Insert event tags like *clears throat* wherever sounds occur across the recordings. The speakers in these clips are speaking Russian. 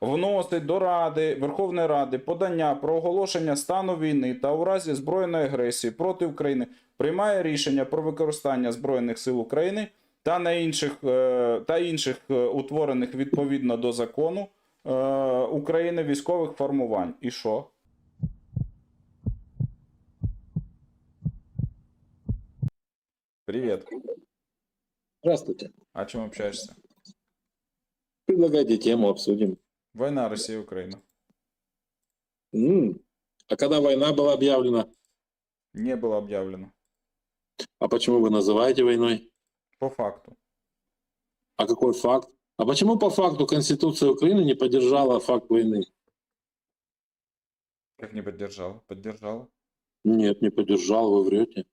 вносить до Ради Верховної Ради подання про оголошення стану війни та у разі збройної агресії проти України приймає рішення про використання Збройних сил України та на інших е, та інших е, утворених відповідно до закону е, України військових формувань. І що? Привет. Здравствуйте. О чем общаешься? Предлагайте тему, обсудим. Война Россия Украина. М, А когда война была объявлена? Не было объявлено. А почему вы называете войной? По факту. А какой факт? А почему по факту Конституция Украины не поддержала факт войны? Как не поддержала? Поддержала. Нет, не поддержала, вы врете.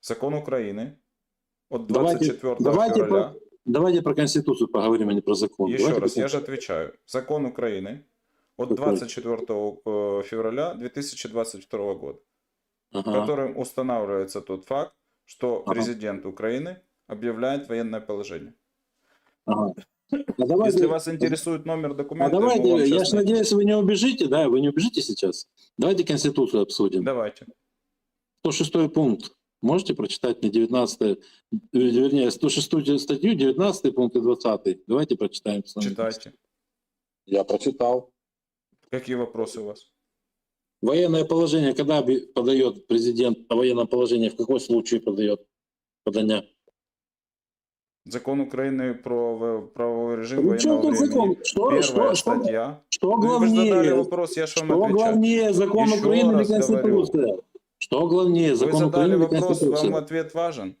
Закон Украины от Давайте- 24 давайте февраля. Давайте про Конституцию поговорим, а не про закон. Еще Давайте раз, про- я же отвечаю. Закон Украины от Какой? 24 э, февраля 2022 года, Ага. которым устанавливается тот факт, что Ага. президент Украины объявляет военное положение. ага. *clears throat* А давайте, Если вас интересует номер а документа, давайте, я я же надеюсь, вы не убежите, да? Вы не убежите сейчас? Давайте Конституцию обсудим. Давайте. 106 пункт. Можете прочитать на 19, э, вернее, 106 статью, 19 пункт и 20. Давайте прочитаем. с вами. Читайте. Я прочитал. Какие вопросы у вас? Военное положение, когда подает президент о военном положении, в какой случай подает подання? Закон Украины про правовой режим чем военного тут времени. закон? Что, Первая что, что, статья. что Ну, Вы же задали главнее? вопрос, я же вам Что отвечаю. главнее, закон Еще Украины или Конституция? Что главнее, Вы закон задали Украины вопрос, Конституция? вам ответ важен.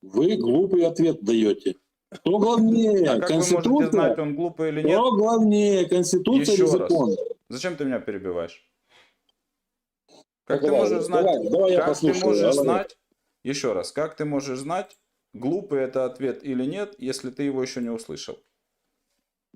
Вы глупый ответ даете. Что главнее, А как вы можете Конституция? знать, он глупый или нет? Что главнее, Конституция Еще или раз. закон? Зачем ты меня перебиваешь? Как Ну, ты давай, можешь знать, давай, давай я как ты послушаю, можешь давай. знать, еще раз, как ты можешь знать, глупый это ответ или нет, если ты его еще не услышал?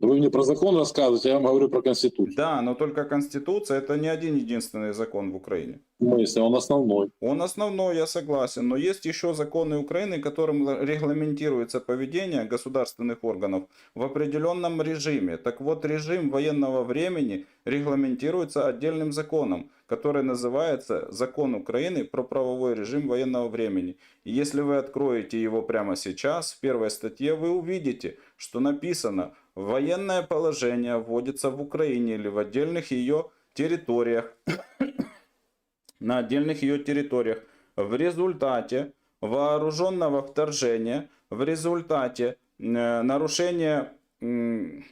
Вы мне про закон рассказываете, я вам говорю про Конституцию. Да, но только Конституция это не один единственный закон в Украине. В смысле, он основной. Он основной, я согласен, но есть еще законы Украины, которым регламентируется поведение государственных органов в определенном режиме. Так вот, режим военного времени регламентируется отдельным законом, который называется Закон Украины про правовой режим военного времени. И если вы откроете его прямо сейчас, в первой статье вы увидите, что написано «Военное положение вводится в Украине или в отдельных ее территориях *coughs* на отдельных ее территориях в результате вооруженного вторжения, в результате э, нарушения... м,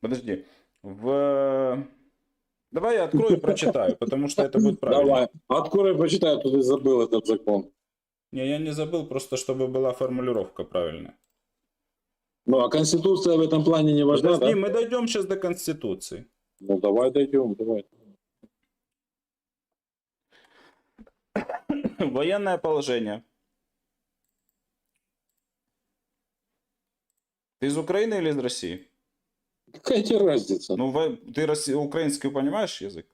Подожди. В... Давай я открою и прочитаю, потому что это будет правильно. Давай. Открой, прочитай, а то ты забыл этот закон. Не, я не забыл, просто чтобы была формулировка правильная. Ну, а Конституция в этом плане не важна, Подожди, да? мы дойдем сейчас до Конституции. Ну, давай дойдем, давай. Военное положение. Ты из Украины или из России? Какая тебе разница? Ну, ты украинский понимаешь язык?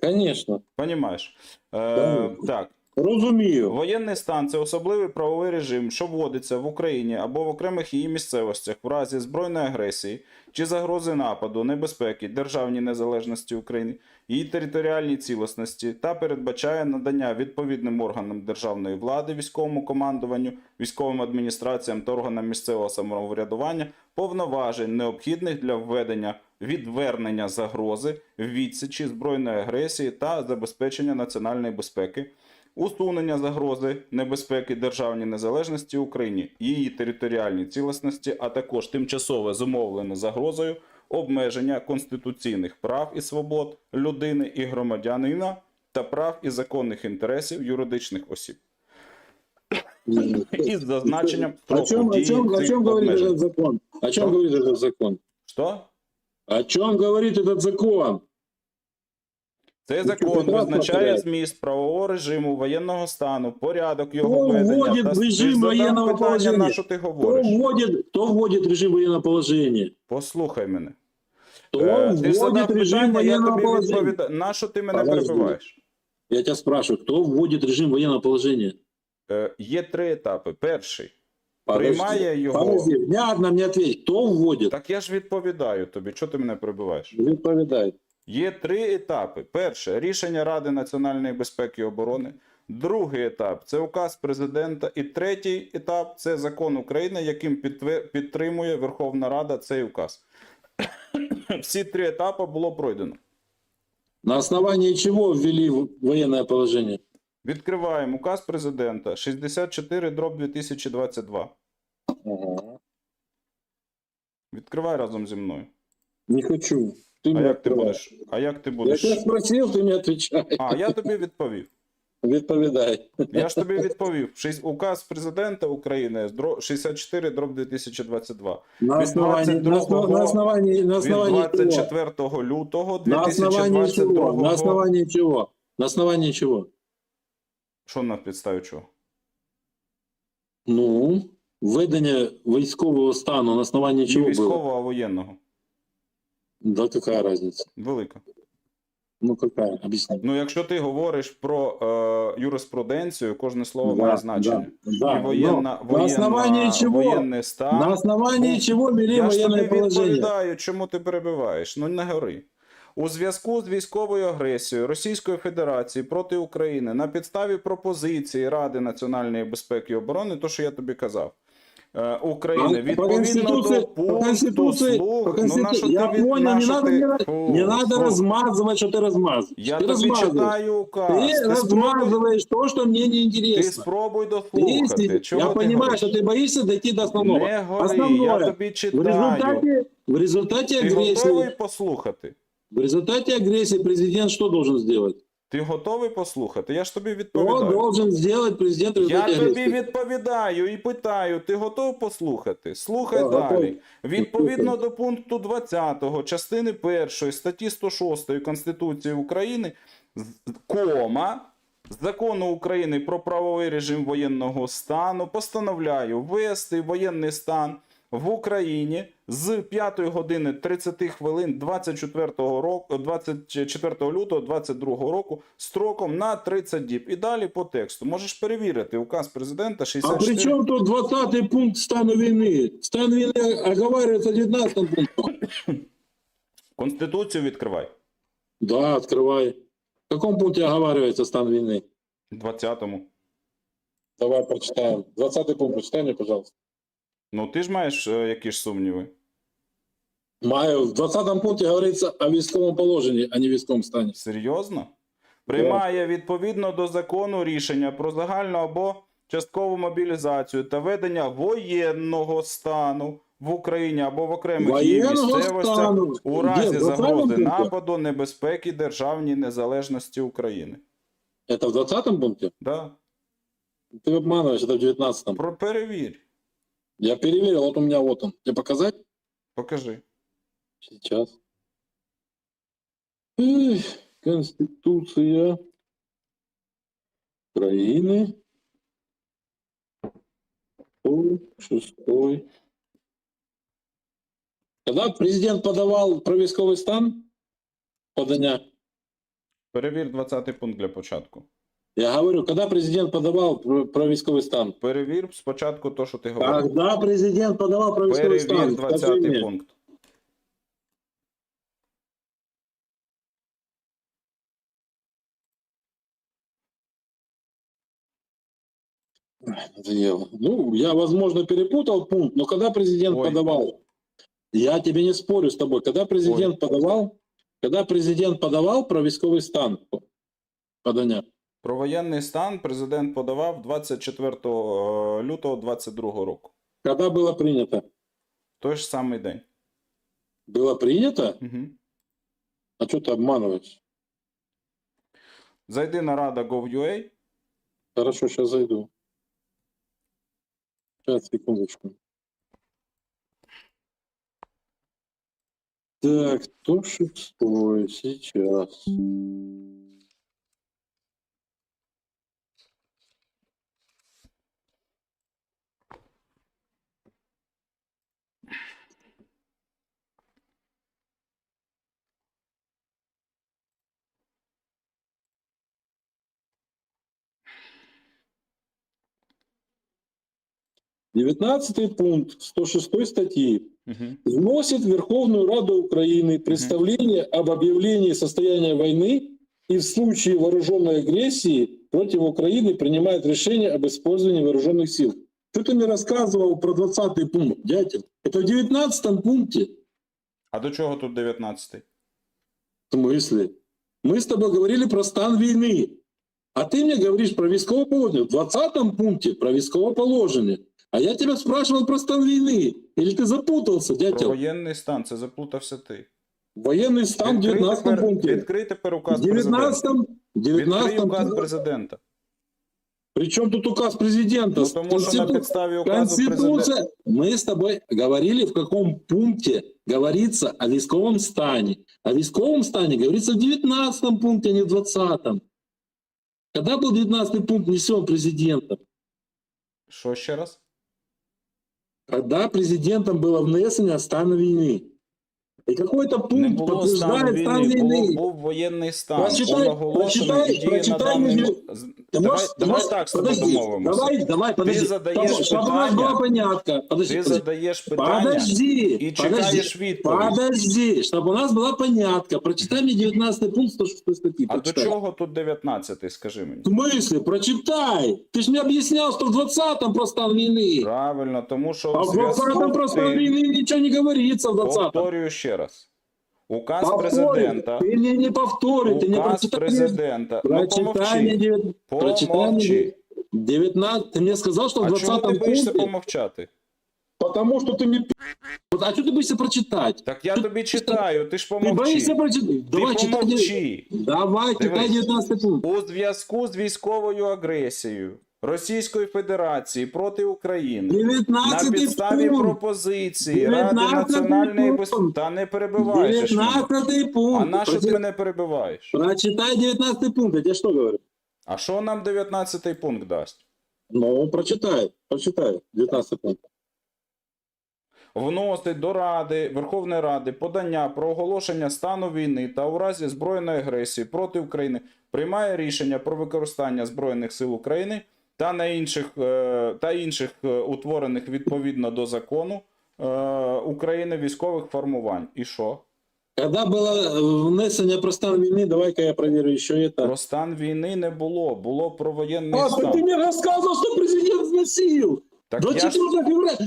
Конечно. Понимаєш. Е, Конечно. так, Розумію. воєнний стан це особливий правовий режим, що вводиться в Україні або в окремих її місцевостях в разі збройної агресії чи загрози нападу, небезпеки, державній незалежності України, її територіальній цілісності та передбачає надання відповідним органам державної влади, військовому командуванню, військовим адміністраціям та органам місцевого самоврядування повноважень, необхідних для введення відвернення загрози, відсічі збройної агресії та забезпечення національної безпеки, усунення загрози небезпеки державній незалежності Україні, її територіальній цілісності, а також тимчасове зумовлене загрозою обмеження конституційних прав і свобод людини і громадянина та прав і законних інтересів юридичних осіб. Із зазначенням О чем, строку о дії чем, о цих чем говорит обмежень. этот закон? О чем Что? говорит этот закон? Що? О чем говорит этот закон? Цей закон визначає зміст правового режиму воєнного стану, порядок його Хто введення. вводить Та режим воєнного питання, положення? на що ти Кто говориш? вводит, кто вводит режим военного положения? Послухай мене. Кто Е, ти задав режим питання, я военного тобі положения? відповідаю. На що ти мене Подожди. перебиваєш? Я тебя спрашиваю, кто вводит режим военного положения? Е, Є три етапи. Перший. Приймає його. Подожди, внятно мне ответь, кто вводит? Так я ж відповідаю тобі. Чого ти мене прибиваєш? Відповідай. Є три етапи. Перше рішення Ради національної безпеки і оборони. Другий етап це указ президента. І третій етап це закон України, яким підтримує Верховна Рада цей указ. *coughs* Всі три етапи було пройдено. На основании чего ввели в- военное положение? Відкриваємо указ президента 64 дроб 2022. Ага. Відкривай разом зі мною. Не хочу. Ты А мне як ти открывай. будеш? А як ти Я будеш? тебя спросил, ты мне отвечай. А, я тобі відповів. Відповідай. Я ж тобі відповів. Шість- Указ президента України з дро- 64 дроб 2022. На Від основании, на, 22-го основ- на основании, на Від основании чего? 24 лютого На основании чего? 2022 На основании чего? На основании чего? Що на підставі чого? Ну, введення військового стану на основании Не чего было? військового, а воєнного. Да какая разница? Велика. Ну какая? Объясни. Ну, якщо ти говориш про е, юриспруденцію, кожне слово Да, має значення. да, да. І воєнна, Но на воєнна, основании чего? воєнний стан. На основании Ну, чего ввели Я ж тобі відповідаю, чому ти перебиваєш. Ну не гори. У зв'язку з військовою агресією Російської Федерації проти України на підставі пропозиції Ради національної безпеки і оборони, то що я тобі казав. е, України А, по відповідно Конституции- до по пункту Конституции- слух, по ну Конституции- на що я ти від- понял, на не що надо ти- мне- Фу, Не надо слух. размазывать, что ты размазываешь. Я ты тобі размазываешь. читаю указ. Ты Ти спробуй, размазываешь то, что мне не ти интересно. спробуй Ты дослухати. си- Чого я ти понимаю, говориш? что ты боишься дойти до основного. Не гори, Основное. я тобі В читаю. результате, в результате Ти готовий агрессии, послухати? в результате агрессии президент что должен сделать? Ти готовий послухати? Я ж тобі відповідаю. должен сделать президент Я тобі відповідаю і питаю, ти готов послухати? Слухай Да, далі. готовий. Відповідно до пункту 20 частини 1 статті 106 Конституції України, кома, Закону України про правовий режим воєнного стану постановляю ввести воєнний стан в Україні з 5 години 30 хвилин 24 року 24 лютого 22 року строком на 30 діб. І далі по тексту можеш перевірити указ президента А 64. при чем тут 20 пункт стану войны? Стан войны оговаривается 19 пунктом. Конституцію відкривай. Да, открывай. В каком пункте оговаривается стан войны? 20-му. Давай прочитаем. 20 пункт прочитай мне, пожалуйста. Ну ти ж маєш е, які ж сумніви. Маю, в 20 пункте говорится о військовом положении, а не військовом стані. Серйозно? Приймає відповідно до закону рішення про загальну або часткову мобілізацію та ведення воєнного стану в Україні або в окремих її Воєнного місцевостях стану. у Де? разі В 20 загрози пункті? нападу, небезпеки державній незалежності України. Это в 20 пункте? Да? Ты обманываешь, это в 19 Про перевір. Я переверил, вот у меня вот он. Тебе показать? Покажи. Сейчас. Эх, Конституция Украины. Шестой. Когда президент подавал про військовий стан подання, Перевір 20 пункт для початку. я говорю, когда президент подавал про, про військовий стан? Перевір спочатку то, що ти говорив. Когда президент подавал про військовий Перевір стан? 20 Скажи мне. пункт. Надоело. Ну, я, возможно, перепутал пункт, но когда президент Ой. подавал, я тебе не спорю с тобой, когда президент подавал, когда президент подавал про військовий стан подання, Про воєнний стан президент подавав 24 лютого 22 року. когда было принято? В той ж самий день. Было принято? Угу. А что ты обманываешь? Зайди на rada.gov.ua. Хорошо, сейчас зайду. Сейчас, секундочку. Так, 106 сейчас. 19 пункт 106 статьи Угу. вносит в Верховную Раду Украины представление об объявлении состояния войны и в случае вооруженной агрессии против Украины принимает решение об использовании вооруженных сил. Что ты мне рассказывал про 20 пункт, дятел? Это в 19 пункте. А до чого тут 19-й? В смысле? Мы с тобой говорили про стан війни. А ты мне говоришь про військове положення. В 20 пункте про військове положення. А я тебя спрашивал про стан війни. Или ты запутался, Про дятел? воєнний стан, це заплутався ти. Военный стан в Відкрий 19 тепер, пункте. відкрий тепер В указ президента. 19 Відкрий 19 указ президента. Причем тут указ президента? Ну, тому що на Конститу- підставі указу президента. Конституция. Мы с тобой говорили, в каком пункте говорится о військовом стане. О військовом стане говорится в 19 пункте, а не в 20. Когда был 19 пункт внесен президентом? Що ще раз? Когда президентом было внесено стан війни. И какой-то Не пункт було стану подтверждает стан війни, було, війни. був воєнний стан. Прочитай- Був оголошений прочитай- і діє на прочитай даний мені- мо- з- Ты Давай, можешь- ты давай можешь- так з тобою подожди, домовимося. Давай, давай, подожди. задаешь Чтобы у нас питання. была понятка. Подожди, Ти подожди. задаєш питання Подожди, і чекаєш подожди, відповідь. подожди, чтобы у нас была понятка. Прочитай мне 19 пункт 106 статьи. А до прочитай. чого тут 19 скажи мені? В смысле? Прочитай. Ты же мне объяснял, что в 20-м про стан війни. Правильно, тому що А в в 20-м зв'язку про з стан тим, війни ничего не говорится в 20-м. повторюю ще раз. Указ Повторюй. президента, Ты мне не повтори, ты не указ прочитай. мне- президента. Ну Прочитай мне помовчи, девят- прочитай мне помовчи. 19. Ты мне сказал, что в А чого 20-м ти боїшся пункте. помовчати? Потому что ты мне... пи***. Вот, А что ты боишься прочитать? Так я тобі читаю, ти ж Ты помовчи. боишься прочитать? Ти Давай, читай. помовчи. Давай, читай Дивись. 19 пункт. У зв'язку з військовою агресією Російської Федерації проти України на підставі пункт. пропозиції Ради національної безпеки. Та не перебиваєш. ж мене. 19 А на що ти мене перебиваєш? Прочитай 19 пункт. Я что говорю? А що нам 19 пункт дасть? Ну, прочитай. Прочитай 19 пункт. Вносить до Ради Верховної Ради подання про оголошення стану війни та у разі збройної агресії проти України приймає рішення про використання збройних сил України та на інших е, та інших е, утворених відповідно до закону е, України військових формувань. І що? Когда было э, внесение про стан війни, давай-ка я проверю еще это. Про стан війни не було, було про воєнний А, так ты стан. мне рассказывал, что президент вносил. Так До я ж 4 февраля.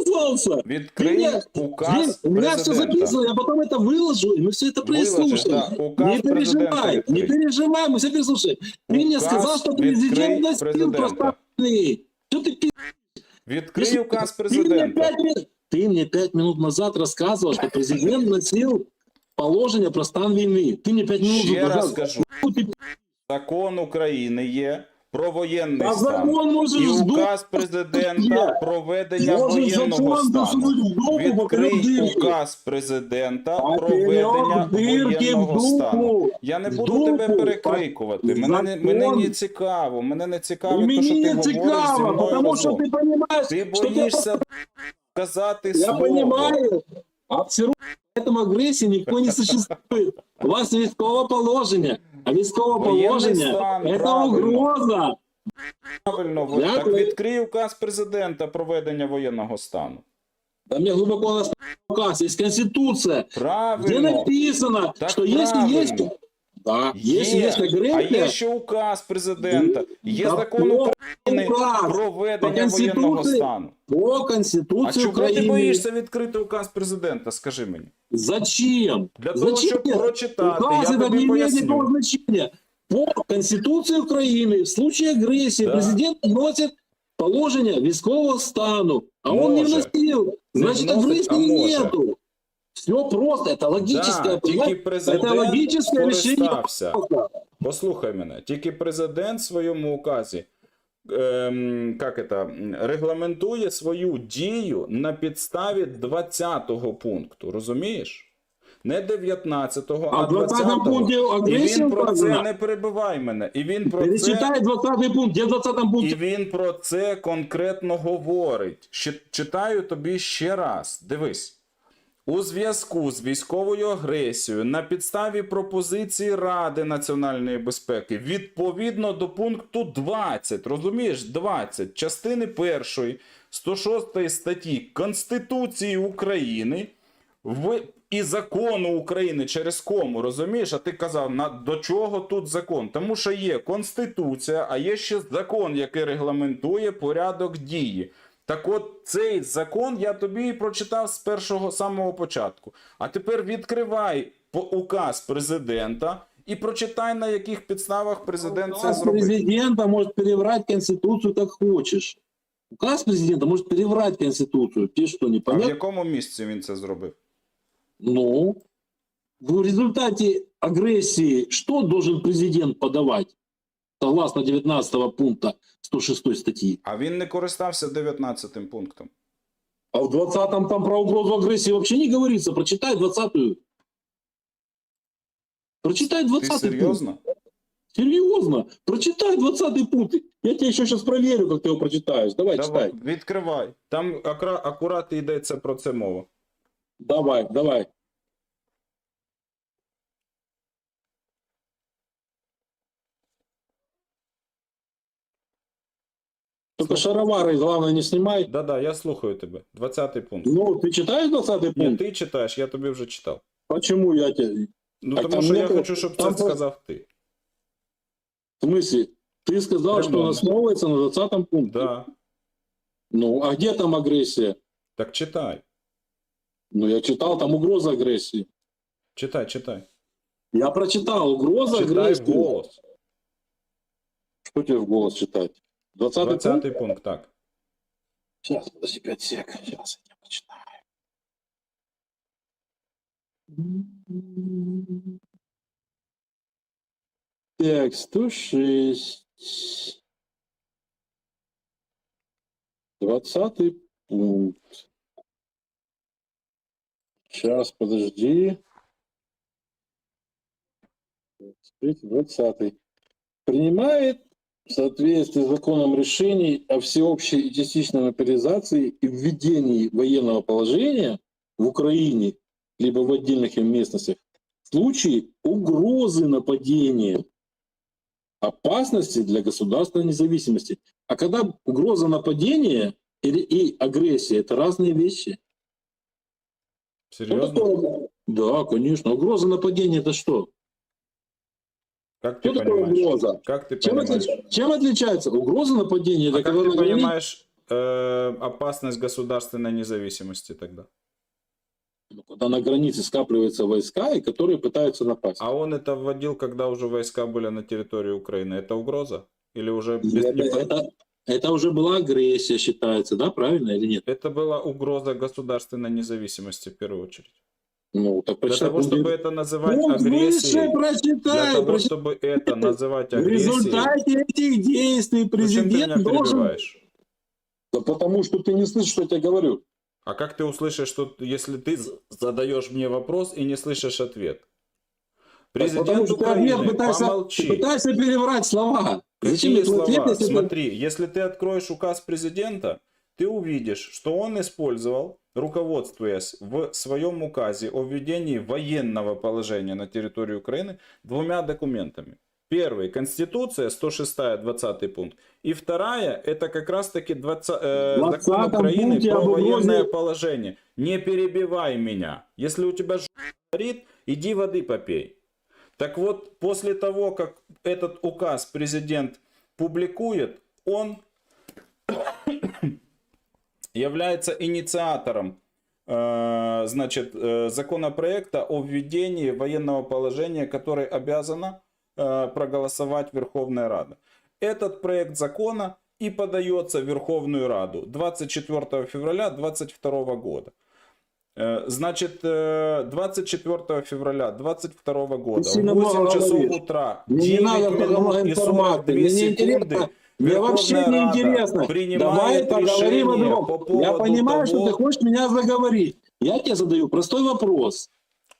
Ты оказался. відкрий Меня- указ у меня все президента. записано, я потом это выложу, и мы все это Виложиш, прослушаем. да, указ Не президента переживай, не відкрий. переживай, мы все переслушаем. Ты мне Указ сказал, что відкрий президент вносил президента. про стан війни. Что ты пи***? Відкрий указ Ты мне, президента. пять минут, ты мне пять минут назад рассказывал, что президент вносил положение про стан війни. Ты мне пять минут Ще раз назад скажу, Ты, закон України є про воєнний а стан. закон может І сдуть. указ президента про ведення Может воєнного закон стану. засунуть в дупу, Відкрий поперед дырки. указ президента А про ведення дырки в воєнного стану. дупу. Я не В буду дупу. тебе перекрикувати. Мене не, Закон. мене не цікаво. Мене не цікаво, И те, що мне ти не говориш зі цікаво, мною потому что разом. ты понимаешь, Ти что ты боїшся сказати Я слово. понимаю. А все равно поэтому агрессии никто не существует. У вас військове положення. А військове положення це правильно. угроза. Правильно, ви- так відкрий указ президента про ведення воєнного стану. Да мне глубоко на указ. Есть конституция, где Правильно. написано, Так что если есть... правильно. Да, если Є. есть А агрессия, є ще указ президента, є Да закон про- України указ. про По ведення Конституції- воєнного стану. по А Конституции чого ти Украины... боїшся відкрити указ президента? Скажи мені. Зачем? Для того, Зачем? щоб прочитати. Указ Я это тобі не имеет никакого поясню. значения. По Конституции Украины в случае агрессии Да. президент вносит положение військового стану, а он не Може. вносил. Не Значит, вносить, а агрессии може. нету. Все просто, это логическое. Да, тільки понимаете? президент Это логическое решение. скористався. Послухай мене, тільки президент в своєму указі ем, как это, м, регламентує свою дію на підставі 20 пункту, розумієш? Не 19-го, а, А в 20 20-го. пункте І агрессия він про це указана. не перебивай мене. І він про це Перечитай 20 пункт. Где в 20 і пункте? він про це конкретно говорить. Ще- Читаю тобі ще раз. Дивись. У зв'язку з військовою агресією на підставі пропозиції Ради національної безпеки відповідно до пункту 20, розумієш, 20 частини 1 106 статті Конституції України в і закону України через кому, розумієш? А ти казав, на до чого тут закон? Тому що є конституція, а є ще закон, який регламентує порядок дії. Так от цей закон я тобі і прочитав з першого самого початку. А тепер відкривай указ президента і прочитай, на яких підставах президент це Указ зробив. президента может переврать Конституцию как хочешь. Указ президента может переврать Конституцию. Ты что, не А в якому місці він це зробив? Ну, в результате агрессии что должен президент подавать? Согласно 19 пункта 106 статьи. А він не користався 19 пунктом. А в 20-м там про угрозу агрессии вообще не говорится. Прочитай 20-ю. Прочитай Ти 20 пункт. серйозно? Серьезно? Прочитай 20 пункт. Я тебе еще сейчас проверю, как ты его прочитаешь. Давай, Давай, читай. відкривай. Там акра- акурат йдеться про це мова. Давай, давай. Только шаровары, главное, не снимай. Да-да, я слухаю тебе. 20 пункт. Ну, ты читаешь 20 Ні, пункт? ти читаєш, я тобі вже читав. Почему я тебе... Ну Так тому там що я нету- хочу, щоб це там просто- сказав ти. В смысле? Ты сказал, что Прямом. он основывается на 20 пункте. Да. Ну, а где там агрессия? Так читай. Ну, я читал, там угроза агрессии. Читай, читай. Я прочитал, угроза Читай агрессии. голос. Что тебе в голос читать? 20 пункт? 20 пункт, так. Сейчас, подожди, 5 сек. Сейчас я почитаю. Так, 106. 20 пункт. Сейчас, подожди. 20. Принимает в соответствии с законом решений о всеобщей и частичной мобилизации и введении военного положения в Украине либо в отдельных им местностях в случае угрозы нападения, опасности для государственной независимости. А когда угроза нападения или и агрессия – это разные вещи. Такое? Да, конечно. Угроза нападения – это что? Как ты Что такое понимаешь? угроза? Как ты Чем, понимаешь? отли- чем отличается угроза нападения? А как ты понимаешь э, опасность государственной независимости тогда? Ну, когда на границе скапливаются войска, и которые пытаются напасть. А он это вводил, когда уже войска были на территории Украины. Это угроза? Или уже без- это, это- это уже была агрессия, считается, да, правильно или нет? Это была угроза государственной независимости в первую очередь. Ну, так Для того, пункт чтобы это называть Ну, агрессией, прочитай, для того, прочитай. чтобы это называть В агрессией, результате этих действий зачем ты президент должен... Да потому что ты не слышишь, что я тебе говорю. А как ты услышишь, что если ты задаешь мне вопрос и не слышишь ответ? потому Президент что ты ответ Украины, пытаешься, ты помолчи. пытаешься переврать слова. Зачем Какие твой слова? ответ, если ты- Смотри, если ты откроешь указ президента, ты увидишь, что он использовал, руководствуясь в своем указе о введении военного положения на территории Украины, двумя документами. Первый – Конституция, 106 20 пункт. И вторая – это как раз-таки 20, э, 20 закон Украины пункте про угрозе- военное положение. Не перебивай меня. Если у тебя ж горит, иди воды попей. Так вот, после того, как этот указ президент публикует, он является инициатором э, значит, э, законопроекта о введении военного положения, который обязана э, проголосовать Верховная Рада. Этот проект закона и подается в Верховную Раду 24 февраля 2022 года. Значит, э, 24 февраля 2022 года в сильно 8 много часов утра Мне не 9 надо минут и информации. 42 Мне не секунды. Мне вообще не интересно. Давай поговорим о другом. по поводу Я понимаю, того... что ты хочешь меня заговорить. Я тебе задаю простой вопрос.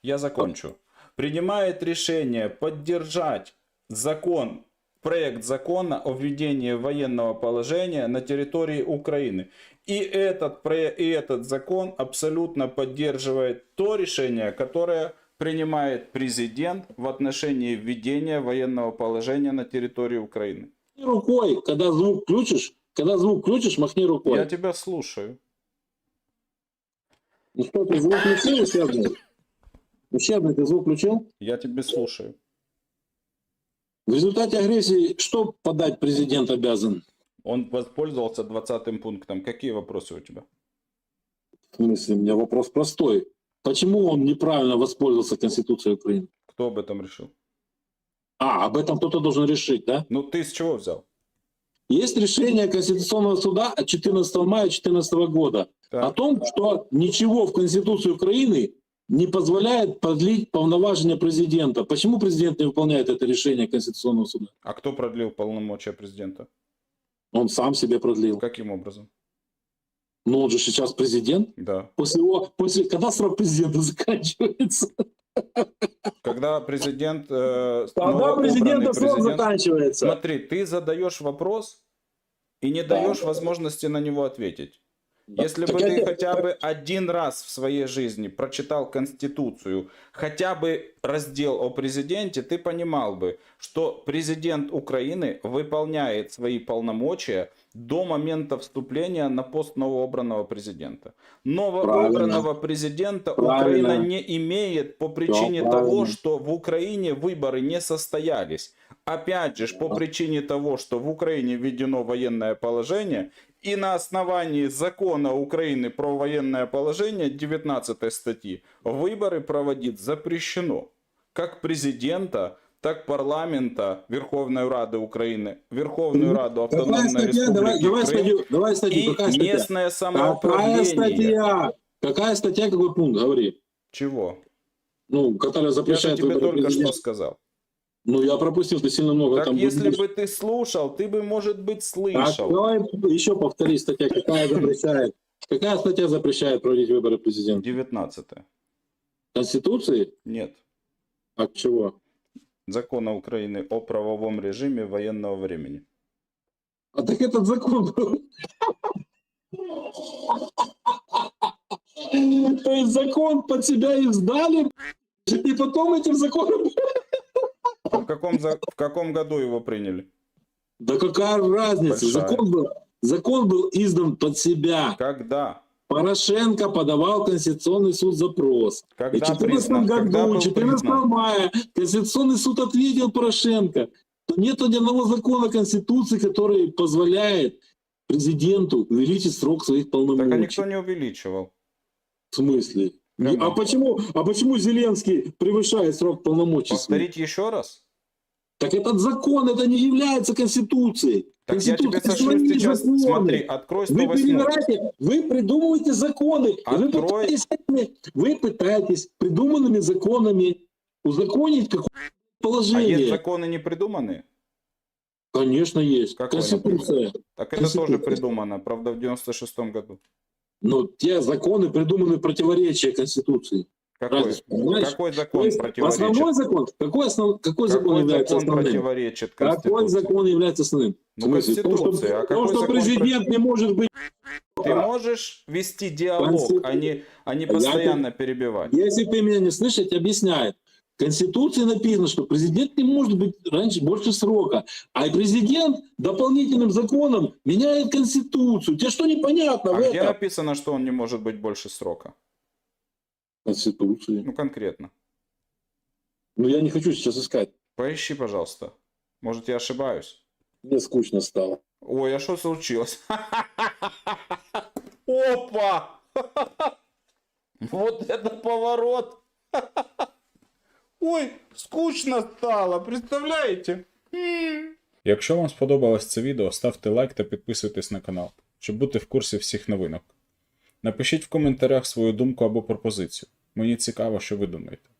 Я закончу. Принимает решение поддержать закон, проект закона о введении военного положения на территории Украины. И этот, и этот закон абсолютно поддерживает то решение, которое принимает президент в отношении введения военного положения на территории Украины. Рукой, когда звук включишь, когда звук включишь, махни рукой. Я тебя слушаю. Ну что, ты звук включил ущербный? Ущербный, ты звук включил? Я тебя слушаю. В результате агрессии что подать президент обязан? Он воспользовался 20 пунктом. Какие вопросы у тебя? В смысле, у меня вопрос простой. Почему он неправильно воспользовался Конституцией Украины? Кто об этом решил? А, об этом кто-то должен решить, да? Ну, ты с чего взял? Есть решение Конституционного суда от 14 мая 2014 года Так. о том, что ничего в Конституции Украины не позволяет продлить полноважения президента. Почему президент не выполняет это решение Конституционного суда? А кто продлил полномочия президента? Он сам себе продлил. Каким образом? Но он же сейчас президент. Да. После его, после, когда срок президента *laughs* заканчивается? Когда президент... э, Когда президента срок президент- заканчивается? Смотри, ты задаешь вопрос и не Да. даешь возможности на него ответить. Если Так бы ты это- хотя бы один раз в своей жизни прочитал Конституцию, хотя бы раздел о президенте, ты понимал бы, что президент Украины выполняет свои полномочия до момента вступления на пост новообранного президента. Новообранного президента Правильно. Украина не имеет по причине Да, того, правильно. что в Украине выборы не состоялись. Опять же, по причине того, что в Украине введено военное положение, и на основании закона Украины про военное положение 19 статьи выборы проводить запрещено. Как президента, так парламента Верховной Рады Украины, Верховную Раду Какая Автономной? Давай, Республики давай Крым статью, давай статью. и Какая статья? местное Какая самоуправление. статья? Какая статья, какой пункт? Говори. Чего? Ну, которая Я запрещает тебе выборы только что президента. сказал. Ну, я пропустил, ты сильно много Так там... если будешь. бы ты слушал, ты бы, может быть, Так, слышал. давай еще повтори статья, какая запрещает. Какая статья запрещает проводить выборы президента? 19 Конституции? Нет. От чего? Закона Украины о правовом режиме военного времени. А так этот закон был. То есть закон под себя издали, и потом этим законом... А в каком, за- в каком году его приняли? Да какая разница? Большая. Закон был, закон был издан под себя. Когда? Порошенко подавал в Конституционный суд запрос. И Когда в 2014 признан? Когда году, был 14 признан? мая, Конституционный суд ответил Порошенко, что нет ни одного закона Конституции, который позволяет президенту увеличить срок своих Так а полномочий. никто не увеличивал. В смысле? Прямо. А почему, а почему Зеленский превышает срок полномочий? своих? Повторить еще раз? Так этот закон, это не является Конституцией. Так я тебе Конституция свои сейчас. законы. Смотри, открой Вы 108. перебираете, вы придумываете законы, и вы Открой. пытаетесь, вы пытаетесь придуманными законами узаконить какое-то А есть положение. законы не придуманные? Конечно, есть. Какой, Конституция. Так это тоже Конституция. придумано, правда, в 96 году. Но те законы придуманы в противоречие Конституции. Какой, какой То закон есть противоречит? основной закон, какой, основ, какой, закон Какой является закон основным? противоречит Какой закон является основным? Ну? В том, что, Конституция. А какой что президент не может быть... Ты можешь вести диалог, Конститу- а не, а не Я постоянно перебивать. Если ты меня не слышишь, я объясняю. В Конституции написано, что президент не может быть раньше больше срока. А президент дополнительным законом меняет Конституцию. Тебе что непонятно А в где этом? написано, что он не может быть больше срока? Конституции. Ну, конкретно. Ну, я не хочу сейчас искать. Поищи, пожалуйста. Может, я ошибаюсь? Мне скучно стало. Ой, а что случилось? *laughs* Опа! *laughs* Вот это поворот! *laughs* Ой, скучно стало, представляєте? Якщо вам сподобалось це відео, ставте лайк та підписуйтесь на канал, щоб бути в курсі всіх новинок. Напишіть в коментарях свою думку або пропозицію. Мені цікаво, що ви думаєте.